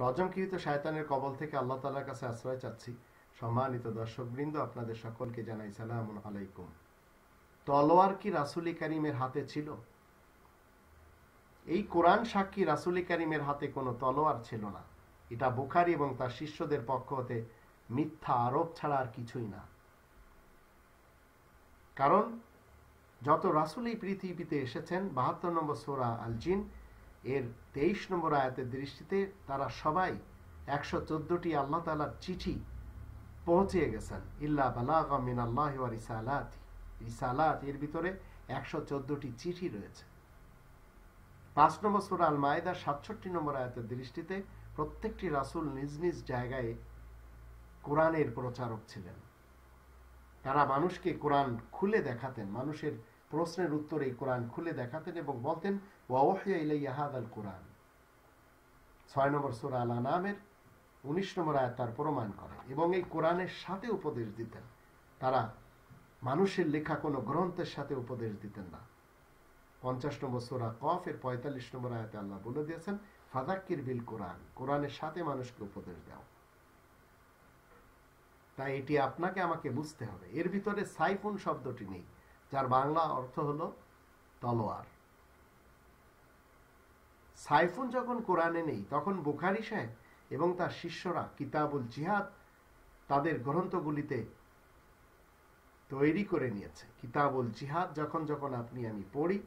রজমকৃত শায়তানের কবল থেকে আল্লাহ তালার কাছে আশ্রয় চাচ্ছি। সম্মানিত দর্শক বৃন্দ আপনাদের সকলকে জানাই সালাম আলাইকুম। তলোয়ার কি রাসুলি করিমের হাতে ছিল? এই কোরআন সাক্ষী রাসুলি করিমের হাতে কোনো তলোয়ার ছিল না। এটা বুখারি এবং তার শিষ্যদের পক্ষ হতে মিথ্যা আরোপ ছাড়া আর কিছুই না। কারণ, যত রাসুল পৃথিবীতে এসেছেন, বাহাত্তর নম্বর সোরা আল জিন এর তেইশ নম্বর আয়াতের দৃষ্টিতে তারা সবাই একশো চোদ্দটি আল্লাহ তালার চিঠি পৌঁছে গেছেন। ইল্লা বালাগ মিন আল্লাহ রিসালাত। রিসালাত, এর ভিতরে একশো চোদ্দটি চিঠি রয়েছে। পাঁচ নম্বর সোরা আল মায়েদার সাতষট্টি নম্বর আয়াতের দৃষ্টিতে প্রত্যেকটি রাসুল নিজ নিজ জায়গায় কোরআনের প্রচারক ছিলেন। তারা মানুষকে কোরআন খুলে দেখাতেন, মানুষের প্রশ্নের উত্তরে কোরআন খুলে দেখাতেন এবং বলতেন ওয়াহাদ আল কোরআন। ছয় নম্বর সুরা আল নামের উনিশ নম্বর আয়াত তার প্রমাণ করে এবং এই কোরআনের সাথে উপদেশ দিতেন। তারা মানুষের লেখা কোনো গ্রন্থের সাথে উপদেশ দিতেন না। পঞ্চাশ নম্বর সোরা কফ এর পঁয়তাল্লিশ নম্বর আয়াতে আল্লাহ বলে দিয়েছেন, ফাদাক্কির বিল কোরআন, কোরআনের সাথে মানুষকে উপদেশ দাও। তাই এটি আপনাকে আমাকে বুঝতে হবে। এর ভিতরে সাইফুন শব্দটি নেই। যার বাংলা অর্থ হলো তলোয়ার। সাইফুন যখন কোরআনে নেই, তখন বুখারি সাহেব এবং তার শিষ্যরা কিতাবুল জিহাদ তাদের গ্রন্থগুলিতে তৈরি করে নিয়েছে। কিতাবুল জিহাদ যখন যখন আপনি আমি পড়ি,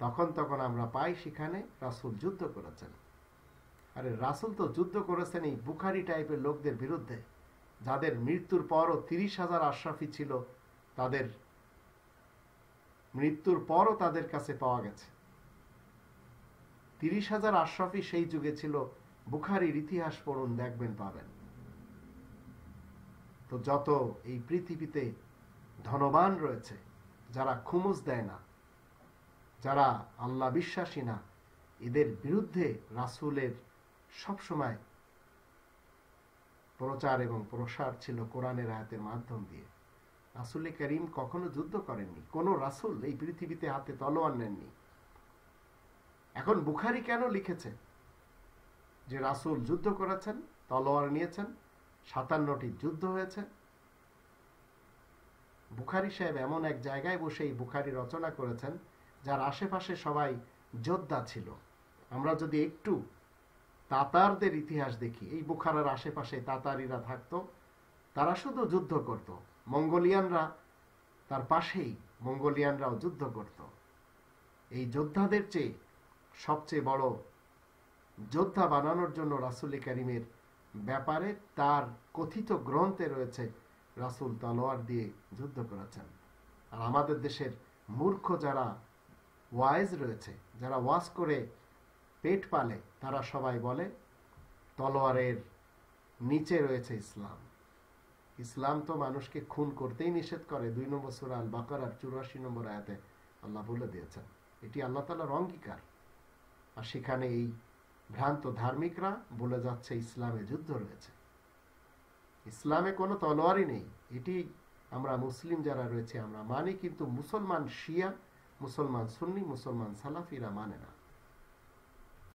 তখন তখন আমরা পাই সেখানে রাসুল যুদ্ধ করেছেন। আরে রাসুল তো যুদ্ধ করেছেন এই বুখারি টাইপের লোকদের বিরুদ্ধে। যাদের মৃত্যুর পরও তিরিশ হাজার আশরাফি ছিল, তাদের মৃত্যুর পরও তাদের কাছে পাওয়া গেছে। তিরিশ হাজার আশরাফি সেই যুগে ছিল বুখারির ইতিহাস পড়ুন, দেখবেন, পাবেন। তো যত এই পৃথিবীতে ধনবান রয়েছে, যারা খুমুজ দেয় না, যারা আল্লাহ বিশ্বাসী না, এদের বিরুদ্ধে রাসুলের সবসময় প্রচার এবং প্রসার ছিল কোরআনের আয়াতের মাধ্যম দিয়ে। রাসুল করিম কখনো যুদ্ধ করেননি। কোন রাসুল এই পৃথিবীতে হাতে তলোয়ার নেননি। এখন বুখারি কেন লিখেছে যে রাসুল যুদ্ধ করেছেন, তলোয়ার নিয়েছেন, সাতান্নটি যুদ্ধ হয়েছে? বুখারি সাহেব এমন এক জায়গায় বসে এই বুখারি রচনা করেছেন, যার আশেপাশে সবাই যোদ্ধা ছিল। আমরা যদি একটু তাতারদের ইতিহাস দেখি, এই বুখারার আশেপাশে তাতারিরা থাকতো, তারা শুধু যুদ্ধ করত। মঙ্গোলিয়ানরা তার পাশেই মঙ্গোলিয়ানরাও যুদ্ধ করত। এই যোদ্ধাদের চেয়ে সবচেয়ে বড় যোদ্ধা বানানোর জন্য রাসুল করিমের ব্যাপারে তার কথিত গ্রন্থে রয়েছে, রাসুল তলোয়ার দিয়ে যুদ্ধ করেছেন। আর আমাদের দেশের মূর্খ যারা ওয়াইজ রয়েছে, যারা ওয়াজ করে পেট পালে, তারা সবাই বলে, তলোয়ারের নিচে রয়েছে ইসলাম। ইসলাম তো মানুষকে খুন করতেই নিষেধ করে। দুই নম্বর সুরা আল বাকার আর চুরাশি নম্বর আয়াতে আল্লাহ বলে দিয়েছেন, এটি আল্লাহ তালার অঙ্গীকার। আর সেখানে এই ভ্রান্ত ধার্মিকরা বলে যাচ্ছে, ইসলামে যুদ্ধ রয়েছে। ইসলামে কোনো তলোয়ারই নেই। এটি আমরা মুসলিম যারা রয়েছে, আমরা মানি, কিন্তু মুসলমান শিয়া, মুসলমান সুন্নি, মুসলমান সালাফিরা মানে না।